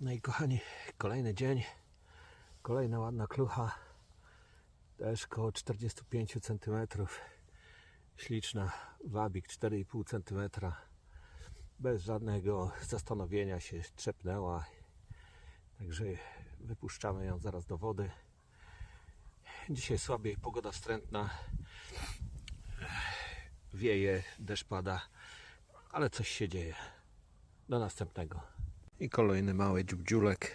No i kochani, kolejny dzień, kolejna ładna klucha, też koło 45 cm, śliczna, wabik 4,5 cm, bez żadnego zastanowienia się trzepnęła, także wypuszczamy ją zaraz do wody. Dzisiaj słabiej, pogoda wstrętna, wieje, deszcz pada, ale coś się dzieje. Do następnego. I kolejny mały dziubdziulek.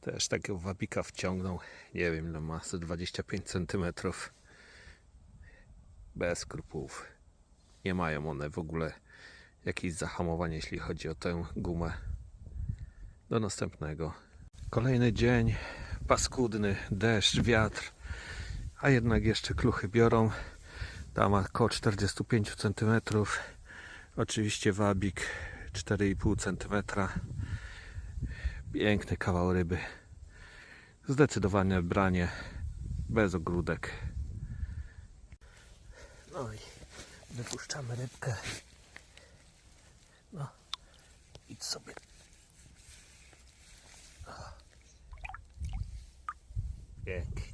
Też takiego wabika wciągnął. Nie wiem, ile ma, ze 25 cm. Bez skrupułów. Nie mają one w ogóle jakichś zahamowań, jeśli chodzi o tę gumę. Do następnego. Kolejny dzień. Paskudny deszcz, wiatr. A jednak jeszcze kluchy biorą. Ta ma około 45 cm. Oczywiście wabik 4,5 cm. Piękny kawał ryby. Zdecydowanie branie bez ogródek. No i wypuszczamy rybkę. No, idź sobie. Pięknie.